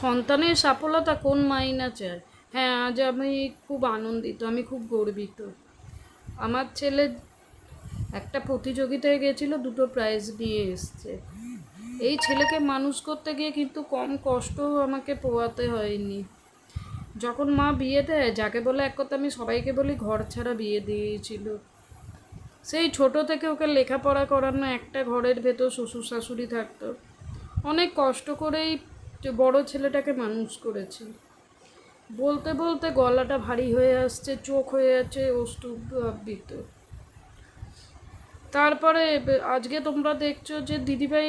সন্তানের সফলতা কোন মাইনা চায়? হ্যাঁ আজ আমি খুব আনন্দিত, আমি খুব গর্বিত। আমার ছেলে একটা প্রতিযোগিতায় গেছিল, দুটো প্রাইজ নিয়ে এসছে। এই ছেলেকে মানুষ করতে গিয়ে কিন্তু কম কষ্ট আমাকে পোয়াতে হয়নি। যখন মা বিয়ে দেয়, যাকে বলে এক কথা, আমি সবাইকে বলি, ঘর ছাড়া বিয়ে দিয়েছিল। সেই ছোট থেকে ওকে লেখাপড়া করানো, একটা ঘরের ভেতর শ্বশুর শাশুড়ি থাকতো। অনেক কষ্ট করেই যে বড় ছেলেটাকে মানুষ করেছি। বলতে বলতে গলাটা ভারী হয়ে আসছে, চোখ হয়ে যাচ্ছে অষ্টুপ আবৃত তারপরে আজকে তোমরা দেখছ যে দিদিভাই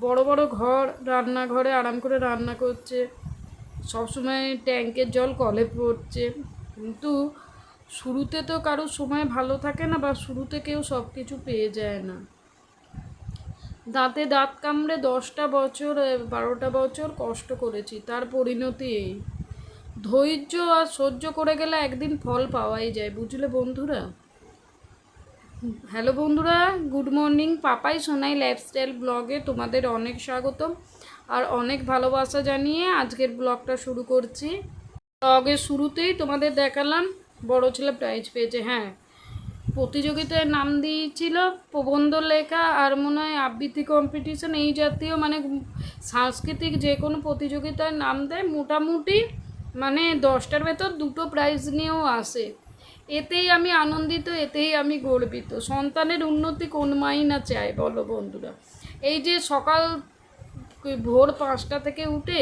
বড় বড় ঘর, রান্নাঘরে আরাম করে রান্না করছে। সবসময় ট্যাঙ্কের জল কলে পড়ছে। কিন্তু শুরুতে তো কারোর সময় ভালো থাকে না বা শুরুতে কেউ সব কিছু পেয়ে যায় না। দাঁতে দাঁত কামড়ে দশটা বছর বারোটা বছর কষ্ট করেছি, তার পরিণতি এই। ধৈর্য আর সহ্য করে গেলে একদিন ফল পাওয়াই যায়, বুঝলে বন্ধুরা? হ্যালো বন্ধুরা, good morning. Papai Sonai lifestyle ব্লগে তোমাদের অনেক স্বাগতম আর অনেক ভালোবাসা জানিয়ে আজকের ব্লগটা শুরু করছি। ব্লগের শুরুতেই তোমাদের দেখালাম, বড় ছেলে প্রাইজ পেয়েছে হ্যাঁ। প্রতিযোগিতায় নাম দিয়েছিল প্রবন্ধ লেখা আর মনে হয় আবৃত্তি কম্পিটিশন এই জাতীয় মানে সাংস্কৃতিক যে কোনো প্রতিযোগিতায় নাম দেয়। মোটামুটি মানে দশটার ভেতর দুটো প্রাইজ নিয়েও আসে। এতেই আমি আনন্দিত, এতেই আমি গর্বিত। সন্তানের উন্নতি কোন মাই না চায় বলো বন্ধুরা? এই যে সকাল ভোর পাঁচটা থেকে উঠে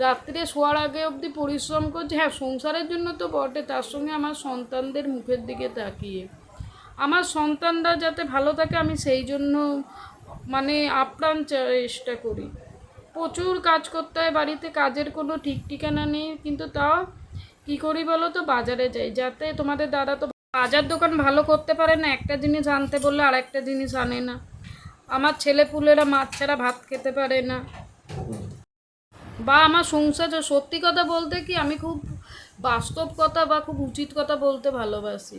রাত্রে শোয়ার আগে অবধি পরিশ্রম করছে। হ্যাঁ সংসারের জন্য তো বটে, তার সঙ্গে আমার সন্তানদের মুখের দিকে তাকিয়ে। আমার সন্তানরা যাতে ভালো থাকে, আমি সেই জন্য মানে আপ্রাণ চেষ্টা করি। প্রচুর কাজ করতে হয়, বাড়িতে কাজের কোনো ঠিক ঠিকানা নেই, কিন্তু তাও কী করি বলো তো, বাজারে যাই। যাতে তোমাদের দাদা তো বাজার দোকান ভালো করতে পারে না, একটা জিনিস আনতে বললে আর একটা জিনিস আনে না। আমার ছেলে পুলেরা মাছ ছাড়া ভাত খেতে পারে না। বা আমার সংসার সত্যি কথা বলতে কি আমি খুব বাস্তব কথা বা খুব উচিত কথা বলতে ভালোবাসি।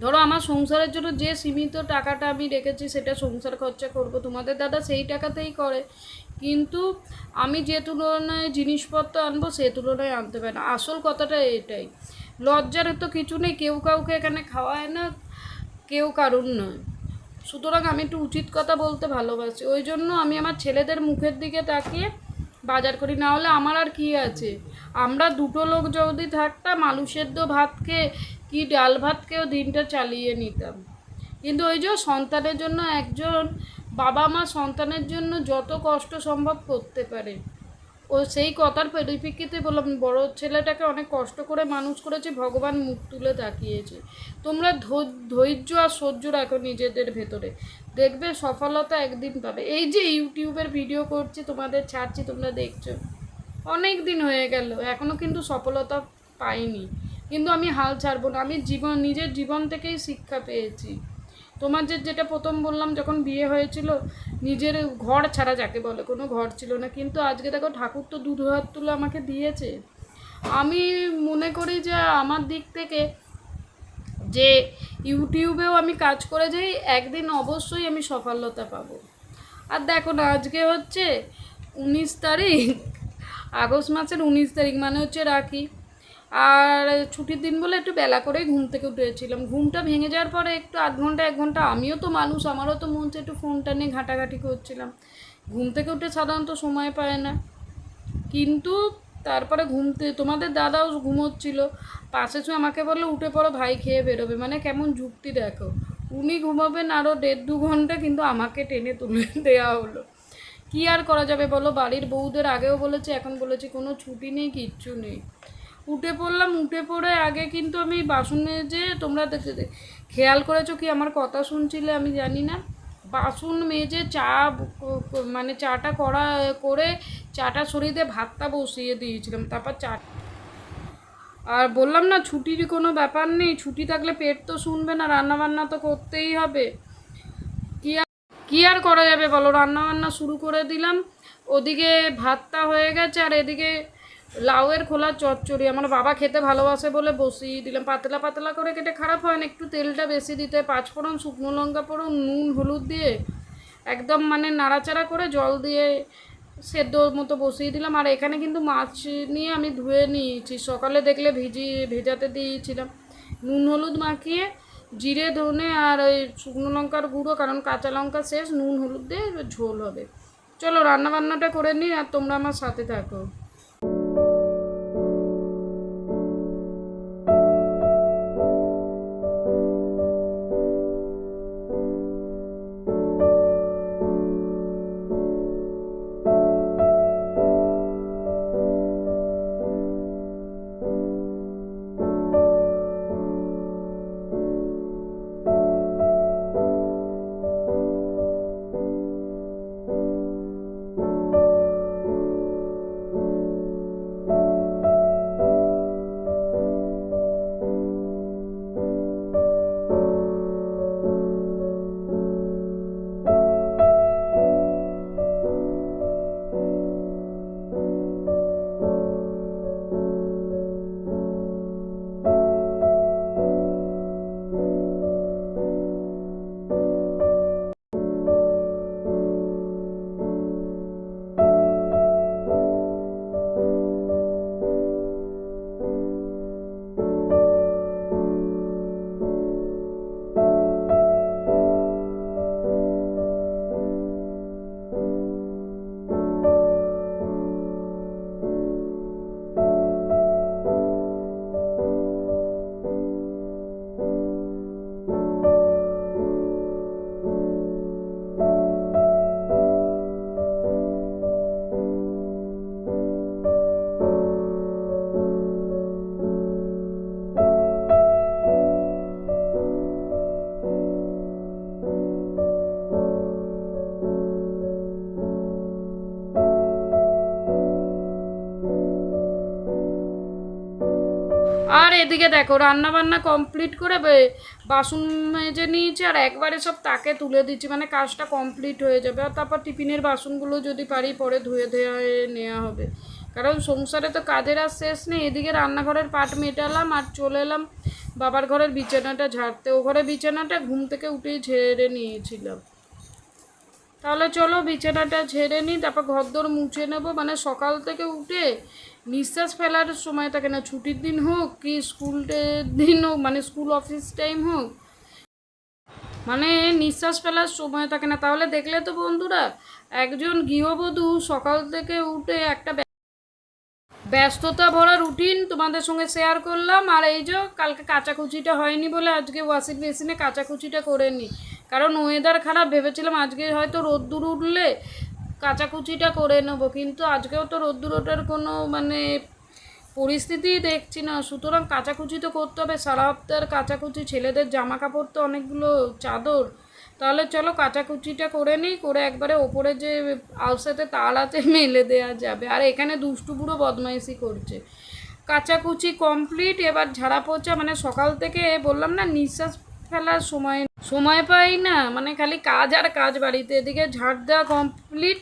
ধরো আমার সংসারের জন্য যে সীমিত টাকাটা আমি রেখেছি সেটা সংসার খরচা করব, তোমাদের দাদা সেই টাকাতেই করে। কিন্তু আমি যে তুলনায় জিনিসপত্র আনব সে তুলনায় আনতে পারে না। আসল কথাটা এটাই। লজ্জার তো কিছু নেই, কেউ কাউকে এখানে খাওয়ায় না, কেউ কারুর নয়। সুতরাং আমি একটু উচিত কথা বলতে ভালোবাসি। ওই জন্য আমি আমার ছেলেদের মুখের দিকে তাকিয়ে বাজার করি, না হলে আমার আর কি আছে? আমরা দুটো লোক যদি থাকতাম, আলু সেদ্ধ ভাত খেয়ে কি ডাল ভাত খেয়েও দিনটা চালিয়ে নিতাম। কিন্তু ওই যে সন্তানের জন্য একজন বাবা মা সন্তানের জন্য যত কষ্ট সম্ভব করতে পারে। ও সেই কথার পরিপ্রেক্ষিতে বললাম, বড় ছেলেটাকে অনেক কষ্ট করে মানুষ করেছে, ভগবান মুখ তুলে তাকিয়েছে। তোমরা ধৈর্য আর সহ্য রাখো নিজেদের ভেতরে। দেখবে সফলতা একদিন পাবে। এই যে ইউটিউবের ভিডিও করছি, তোমাদের ছাড়ছি, তোমরা দেখছ। অনেক দিন হয়ে গেল এখনও কিন্তু সফলতা পাইনি। কিন্তু আমি হাল ছাড়বো না। আমি জীবন, নিজের জীবন থেকেই শিক্ষা পেয়েছি। তোমার যে যেটা প্রথম বললাম, যখন বিয়ে হয়েছিল, নিজের ঘর ছাড়া যাকে বলে, কোনো ঘর ছিল না। কিন্তু আজকে দেখো, ঠাকুর তো দুধ হাত তুলে আমাকে দিয়েছে। আমি মনে করি যে, আমার দিক থেকে যে ইউটিউবেও আমি কাজ করে যাই, একদিন অবশ্যই আমি সফলতা পাবো। আর দেখো না, আজকে হচ্ছে উনিশ তারিখ, আগস্ট মাসের উনিশ তারিখ মানে হচ্ছে রাখি। আর ছুটির দিন বলে একটু বেলা করেই ঘুম থেকে উঠেছিলাম। ঘুমটা ভেঙে যাওয়ার পরে একটু আধ ঘণ্টা, এক ঘণ্টা, আমিও তো মানুষ, আমারও তো মন একটু ফোনটা নিয়ে ঘাটাঘাটি করছিলাম। ঘুম থেকে উঠে সাধারণত সময় পায় না। কিন্তু তারপরে ঘুমতে তোমাদের দাদাও ঘুমোচ্ছিল। পাশে শুয়ে আমাকে বলল, উঠে পড়ো, ভাই খেয়ে বেরোবে। মানে কেমন যুক্তি দেখো। উনি ঘুমাবেন আরও দেড় দু ঘণ্টা, কিন্তু আমাকে টেনে তুলে দেওয়া হলো। কি আর করা যাবে বলো? বাড়ির বউদের আগেও বলেছে, এখন বলেছি, কোনো ছুটি নেই, কিচ্ছু নেই। উঠে পড়লাম, উঠে পড়ে আগে কিন্তু আমি বাসন মেজে তোমরা দেখে দে- খেয়াল করেছ কি আমার কথা শুনছিলে আমি জানি না। বাসন মেজে চা মানে চাটা করা, করে চাটা সরিয়ে দিয়ে ভাতটা বসিয়ে দিয়েছিলাম, তারপর চা আর বললাম না ছুটির কোনো ব্যাপার নেই, ছুটি থাকলে পেট তো শুনবে না, রান্নাবান্না তো করতেই হবে। কি আর কি আর করা যাবে বলো? রান্নাবান্না শুরু করে দিলাম, ওদিকে ভাতটা হয়ে গেছে আর এদিকে লাউয়ের খোলা চচ্চড়ি। আমার বাবা খেতে ভালোবাসে বলে বসিয়ে দিলাম। পাতলা পাতলা করে কেটে খারাপ হয় না, একটু তেলটা বেশি দিতে হয়। পাঁচ ফোড়ন, শুকনো লঙ্কা ফোড়ন, নুন, হলুদ দিয়ে একদম মানে নাড়াচাড়া করে জল দিয়ে সেদ্ধ মতো বসিয়ে দিলাম। আর এখানে কিন্তু মাছ নিয়ে আমি ধুয়ে নিয়েছি। সকালে দেখলে ভিজি, ভেজাতে দিয়েছিলাম। নুন, হলুদ মাখিয়ে জিরে, ধনে আর ওই শুকনো লঙ্কার গুঁড়ো, কারণ কাঁচা লঙ্কা শেষ, নুন, হলুদ দিয়ে ঝোল হবে। চলো রান্না বান্নাটা করে নিই আর তোমরা আমার সাথে থাকো। আর এদিকে দেখো রান্না বান্না কমপ্লিট করে বাসন মেজে নিয়েছি আর একবারে সব তাকে তুলে দিচ্ছি। মানে কাজটা কমপ্লিট হয়ে যাবে। আর তারপর টিফিনের বাসনগুলো যদি পারি পরে ধুয়ে ধুয়ে নেওয়া হবে। কারণ সংসারে তো কাজের আর শেষ নেই। এদিকে রান্নাঘরের পাট মেটালাম আর চলে এলাম বাবার ঘরের বিছানাটা ঝাড়তে। ও ঘরে বিছানাটা ঘুম থেকে উঠেই ঝেড়ে নিয়েছিলাম। তাহলে চলো বিছানাটা ঝেড়ে নিই, তারপর ঘরদোর মুছে নেব। মানে সকাল থেকে উঠে নিঃশ্বাস ফেলার সময় থাকে না, ছুটির দিন হোক কি স্কুলের দিন হোক মানে স্কুল অফিস টাইম হোক মানে নিঃশ্বাস ফেলার সময় থাকে না। তাহলে দেখলে তো বন্ধুরা, একজন গৃহবধূ সকাল থেকে উঠে একটা ব্যস্ততা ভরা রুটিন তোমাদের সঙ্গে শেয়ার করলাম। আর এই যে কালকে কাচাকুচিটা হয়নি বলে আজকে ওয়াশিং মেশিনে কাচাকুচিটা করে নিই কারণ ওয়েদার খারাপ ভেবেছিলাম, আজকে হয়তো রোদ্দুর উঠলে কাচাকুচিটা করে নেব, কিন্তু আজকেও তো রোদ্দুর ওঠার কোনো মানে পরিস্থিতি দেখছি না। সুতরাং কাচাকুচি তো করতে হবে। সারা হপ্তাহের কাচাকুচি, ছেলেদের জামা কাপড় তো অনেকগুলো চাদর। তাহলে চলো কাচাকুচিটা করে নিই, করে একবারে ওপরে যে আলসাতে আছে, মেলে দেওয়া যাবে। আর এখানে দুষ্টু বুড়ো বদমাইশি করছে। কাচাকুচি কমপ্লিট, এবার ঝাড়া পোছা মানে সকাল থেকে বললাম না, নিঃশ্বাস ফেলার সময় সময় পাই না মানে খালি কাজ আর কাজ বাড়িতে। এদিকে ঝাড় দেওয়া কমপ্লিট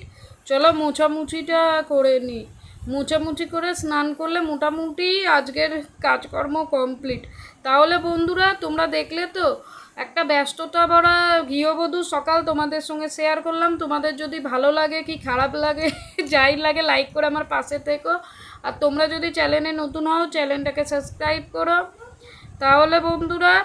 চলো মোছামুছিটা করে নিই। মোছামুছি করে স্নান করলে মোটামুটি আজকের কাজকর্ম কমপ্লিট তাহলে বন্ধুরা, তোমরা দেখলে তো, একটা ব্যস্ততা ভরা গৃহবধূ সকাল তোমাদের সঙ্গে শেয়ার করলাম। তোমাদের যদি ভালো লাগে কি খারাপ লাগে, যাই লাগে লাইক করে আমার পাশে থেকো। আর তোমরা যদি চ্যানেলে নতুন হও চ্যানেলটাকে সাবস্ক্রাইব করো। তাহলে বন্ধুরা